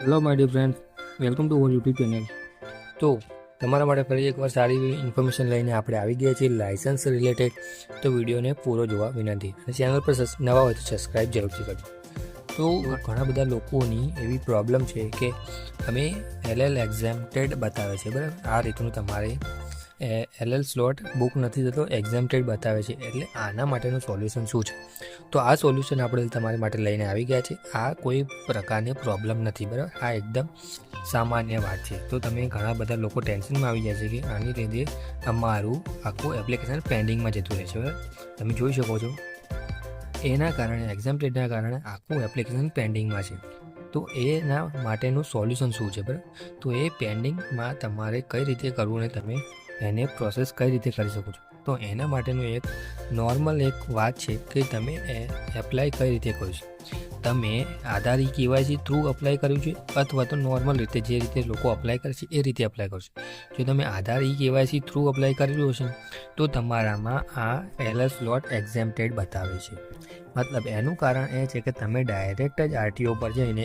Hello my dear friend welcome to our YouTube channel તો તમારા માટે ફરી એકવાર સારી એવી ઇન્ફોર્મેશન લઈને આપણે આવી ગયા છીએ લાયસન્સ રિલેટેડ તો વિડીયોને પૂરો જોવા વિનંતી. અને ચેનલ પર નવા હોય તો સબસ્ક્રાઈબ જરૂરથી કરજો. તો ઘણા બધા લોકોની એવી પ્રોબ્લેમ છે કે તમે એલએલ એક્ઝામટેડ બતાવે છે. બરાબર? આ રીતનું તમારે એલએલ સ્લોટ બુક નથી થતો એક્ઝામટેડ બતાવે છે. એટલે આના માટેનું સોલ્યુશન શું છે? તો આ સોલ્યુશન આપણે તમારી માટે લઈને આવી ગયા છે. આ કોઈ પ્રકારની પ્રોબ્લેમ નથી, બરાબર? આ એકદમ સામાન્ય વાત છે. તો તમે ઘણા બધા લોકો ટેન્શનમાં આવી જાય છે કે આની લીધે તમારું આખું એપ્લિકેશન પેન્ડિંગમાં જતું રહે છે, બરાબર? તમે જોઈ શકો છો. એના કારણે એક્ઝામટેડના કારણે આખું એપ્લિકેશન પેન્ડિંગમાં છે. તો એના માટેનું સોલ્યુશન શું છે, બરાબર? તો એ પેન્ડિંગમાં તમારે કઈ રીતે કરવું ને તમે એને પ્રોસેસ કઈ રીતે કરી શકો છો? તો એના માટેનું એક નોર્મલ એક વાત છે કે તમે એપ્લાય કઈ રીતે કરો છો તમે Aadhaar e KYC through apply કર્યું છે અથવા તો નોર્મલ રીતે જે રીતે લોકો અપ્લાય કરે છે એ રીતે અપ્લાય કરશો જો તમે Aadhaar e KYC through apply કરેલું હશે તો તમારામાં આ એલએસ સ્લોટ એક્ઝેમ્પટેડ બતાવે છે. મતલબ એનું કારણ એ છે કે તમે ડાયરેક્ટ જ આરટીઓ પર જઈને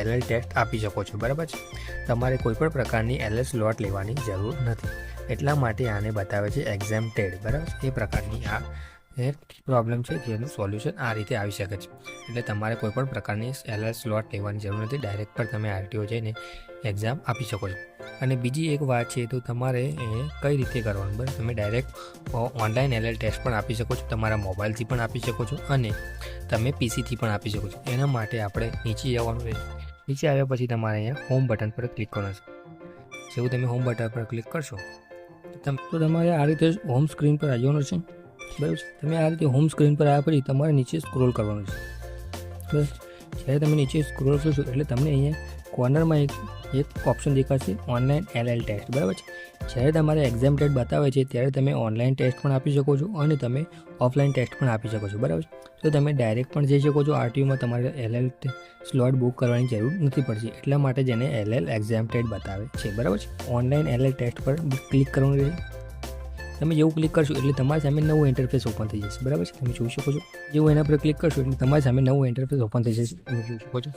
એલએલ ટેસ્ટ આપી શકો છો, બરાબર છે? તમારે કોઈ પણ પ્રકારની એલએસ સ્લોટ લેવાની જરૂર નથી. એટલા માટે આને બતાવે છે એક્ઝેમ્પટેડ બરાબર એ પ્રકારની આ એક પ્રોબ્લેમ છે જેનું સોલ્યુશન આ રીતે આવી શકે છે. એટલે તમારે કોઈ પણ પ્રકારની એલઆર સ્લોટ લેવાની જરૂર નથી. ડાયરેક્ટ પર તમે આરટીઓ જઈને એક્ઝામ આપી શકો છો. અને બીજી એક વાત છે, તો તમારે એ કઈ રીતે કરવાનું? બરાબર તમે ડાયરેક્ટ ઓનલાઈન એલએલ ટેસ્ટ પણ આપી શકો છો, તમારા મોબાઈલથી પણ આપી શકો છો અને તમે પીસીથી પણ આપી શકો છો. એના માટે આપણે નીચે જવાનું રહેશે નીચે આવ્યા પછી તમારે અહીંયા હોમ બટન પર ક્લિક કરવાનું છે. જેવું તમે હોમ બટન પર ક્લિક કરશો, તો તમારે આ રીતે હોમ સ્ક્રીન પર આવવાનું છે. બરાબર તમે આ રીતે હોમ સ્ક્રીન પર આવ્યા પછી તમારે નીચે સ્ક્રોલ કરવાનું છે. બસ જ્યારે તમે નીચે સ્ક્રોલ કરશો એટલે તમને અહીંયા કોર્નરમાં એક એક ઓપ્શન દેખાશે ઓનલાઈન એલએલ ટેસ્ટ બરાબર છે? જ્યારે તમારે એક્ઝામ ડેટ બતાવે છે, ત્યારે તમે ઓનલાઈન ટેસ્ટ પણ આપી શકો છો અને તમે ઓફલાઈન ટેસ્ટ પણ આપી શકો છો. બરાબર તો તમે ડાયરેક્ટ પણ જઈ શકો છો. આરટીયુમાં તમારે એલએલ સ્લોટ બુક કરવાની જરૂર નથી પડતી. એટલા માટે જેને એલએલ એક્ઝામટેડ બતાવે છે. બરાબર છે? ઓનલાઈન એલએલ ટેસ્ટ પર ક્લિક કરવાનું રહેશે. તમે જેવું ક્લિક કરશો એટલે તમારી સામે નવું ઇન્ટરફેસ ઓપન થઈ જશે. બરાબર છે? તમે જોઈ શકો છો? જેવું એના પર ક્લિક કરશો એટલે તમારી સામે નવું ઇન્ટરફેસ ઓપન થઈ જશે. તમે જોઈ શકો છો?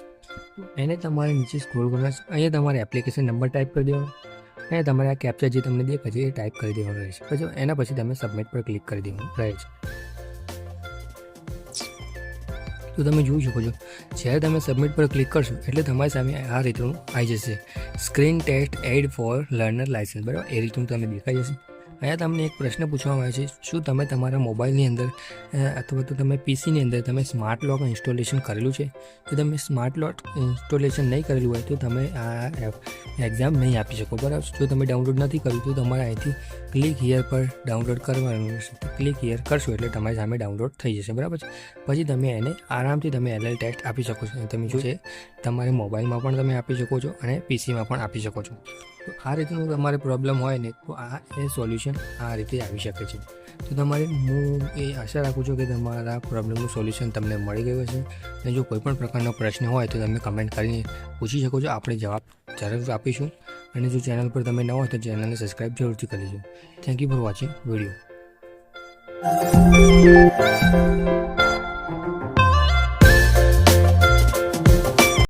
એને તમારે નીચે સ્ક્રોલ કરવા અહીંયા તમારે એપ્લિકેશન નંબર ટાઈપ કરી દેવાનો. અહીંયા તમારે આ કેપ્ચર જે તમને દેખાય છે એ ટાઈપ કરી દેવાનું રહેશે. પછી એના પછી તમે સબમિટ પર ક્લિક કરી દેવાનું રહે છે. તો તમે જોઈ શકો છો. જ્યારે તમે સબમિટ પર ક્લિક કરશો એટલે તમારી સામે આ રીતનું આવી જશે. Screen test ad for learner licence બરાબર? એ રીતનું તમે દેખાઈ જશે. અહીંયા તમને એક પ્રશ્ન પૂછવામાં આવે છે, શું તમે તમારા મોબાઈલની અંદર અથવા તો તમે પીસીની અંદર તમે સ્માર્ટ લોક ઇન્સ્ટોલેશન કરેલું છે? તો તમે સ્માર્ટ લોક ઇન્સ્ટોલેશન નહીં કરેલું હોય તો તમે આ એક્ઝામ નહીં આપી શકો, બરાબર? જો તમે ડાઉનલોડ નથી કર્યું તો તમારે અહીંથી ક્લિક હિયર પર ડાઉનલોડ કરવાનું રહેશે. ક્લિક હિયર કરશો એટલે તમારી સામે ડાઉનલોડ થઈ જશે, બરાબર છે? પછી તમે એને આરામથી તમે એલએલ ટેસ્ટ આપી શકો છો. તમે જો છે, તમારે મોબાઈલમાં પણ તમે આપી શકો છો અને પીસીમાં પણ આપી શકો છો. તો આ રીતનું તમારે પ્રોબ્લેમ હોય ને, તો આ એ સોલ્યુશન આ રીતે આવી શકે છે. તો તમારે હું એ આશા રાખું છું કે તમારા પ્રોબ્લેમનું સોલ્યુશન તમને મળી ગયું હશે. અને જો કોઈ પણ પ્રકારનો પ્રશ્ન હોય તો તમે કમેન્ટ કરીને પૂછી શકો છો. આપણે જવાબ જરૂર આપીશું. અને જો ચેનલ પર તમે ન હોય તો ચેનલને સબસ્ક્રાઈબ જરૂરથી કરીશું thank you for watching video